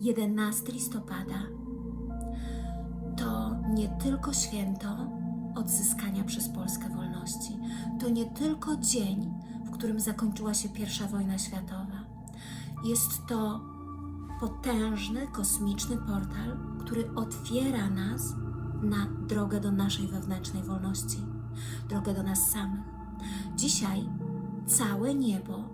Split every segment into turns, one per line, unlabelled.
11 listopada to nie tylko święto odzyskania przez Polskę wolności, to nie tylko dzień, w którym zakończyła się I wojna światowa. Jest to potężny, kosmiczny portal, który otwiera nas na drogę do naszej wewnętrznej wolności, drogę do nas samych. Dzisiaj całe niebo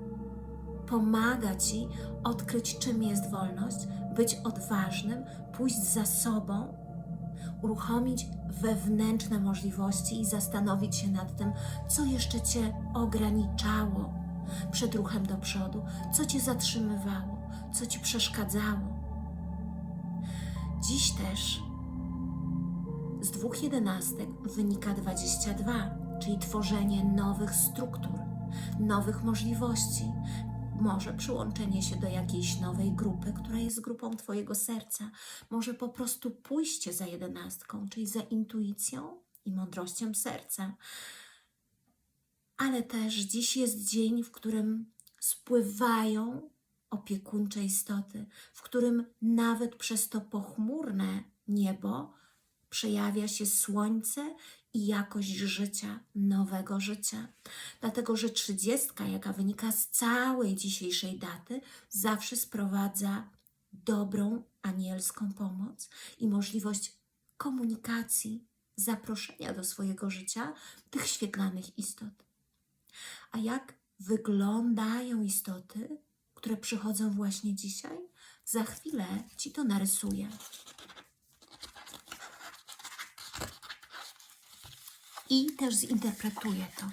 pomaga Ci odkryć, czym jest wolność, być odważnym, pójść za sobą, uruchomić wewnętrzne możliwości i zastanowić się nad tym, co jeszcze Cię ograniczało przed ruchem do przodu, co Cię zatrzymywało, co Ci przeszkadzało. Dziś też z dwóch jedenastek wynika 22, czyli tworzenie nowych struktur, nowych możliwości, może przyłączenie się do jakiejś nowej grupy, która jest grupą Twojego serca, może po prostu pójście za jedenastką, czyli za intuicją i mądrością serca. Ale też dziś jest dzień, w którym spływają opiekuńcze istoty, w którym nawet przez to pochmurne niebo przejawia się słońce i jakość życia, nowego życia. Dlatego, że trzydziestka, jaka wynika z całej dzisiejszej daty, zawsze sprowadza dobrą anielską pomoc i możliwość komunikacji, zaproszenia do swojego życia tych świetlanych istot. A jak wyglądają istoty, które przychodzą właśnie dzisiaj? Za chwilę Ci to narysuję. I też zinterpretuję to.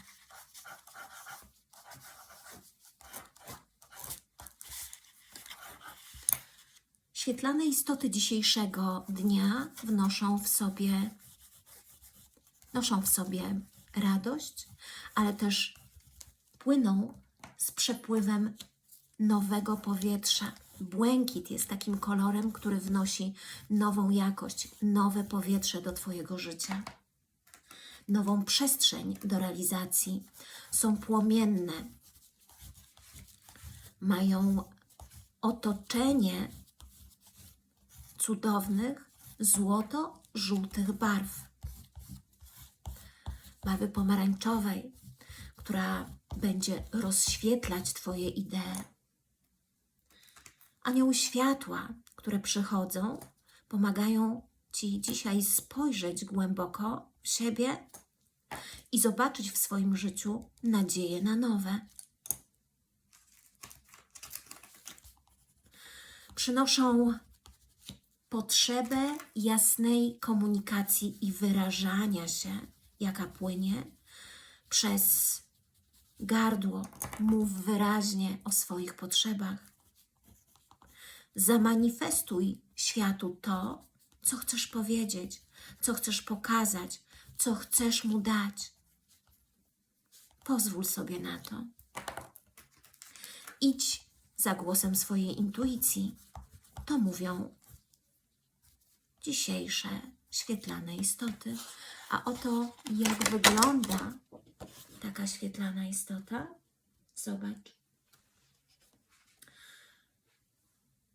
Świetlane istoty dzisiejszego dnia wnoszą w sobie noszą w sobie radość, ale też płyną z przepływem nowego powietrza. Błękit jest takim kolorem, który wnosi nową jakość, nowe powietrze do Twojego życia nową przestrzeń do realizacji. Są płomienne, mają otoczenie cudownych złoto-żółtych barw. Barwy pomarańczowej, która będzie rozświetlać Twoje idee. Anioły światła, które przychodzą, pomagają Ci dzisiaj spojrzeć głęboko siebie i zobaczyć w swoim życiu nadzieję na nowe. Przynoszą potrzebę jasnej komunikacji i wyrażania się, jaka płynie przez gardło. Mów wyraźnie o swoich potrzebach. Zamanifestuj światu to, co chcesz powiedzieć, co chcesz pokazać, co chcesz mu dać. Pozwól sobie na to. Idź za głosem swojej intuicji. To mówią dzisiejsze świetlane istoty. A oto jak wygląda taka świetlana istota. Zobacz.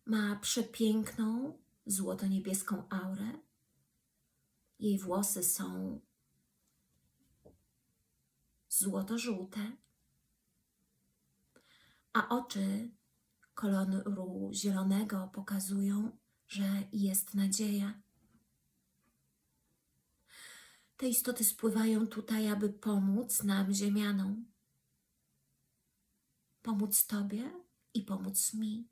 Ma przepiękną, złoto-niebieską aurę. Jej włosy są złoto-żółte, a oczy koloru zielonego pokazują, że jest nadzieja. Te istoty spływają tutaj, aby pomóc nam, ziemianom. Pomóc Tobie i pomóc mi.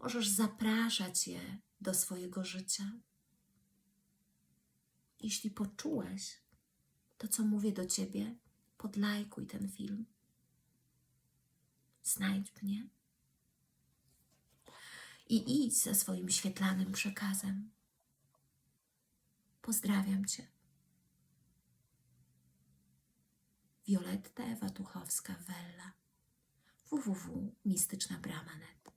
Możesz zapraszać je do swojego życia. Jeśli poczułeś to, co mówię do Ciebie, podlajkuj ten film. Znajdź mnie i idź ze swoim świetlanym przekazem. Pozdrawiam Cię. Violetta Ewa Tuchowska, Wella www.mistycznabrama.net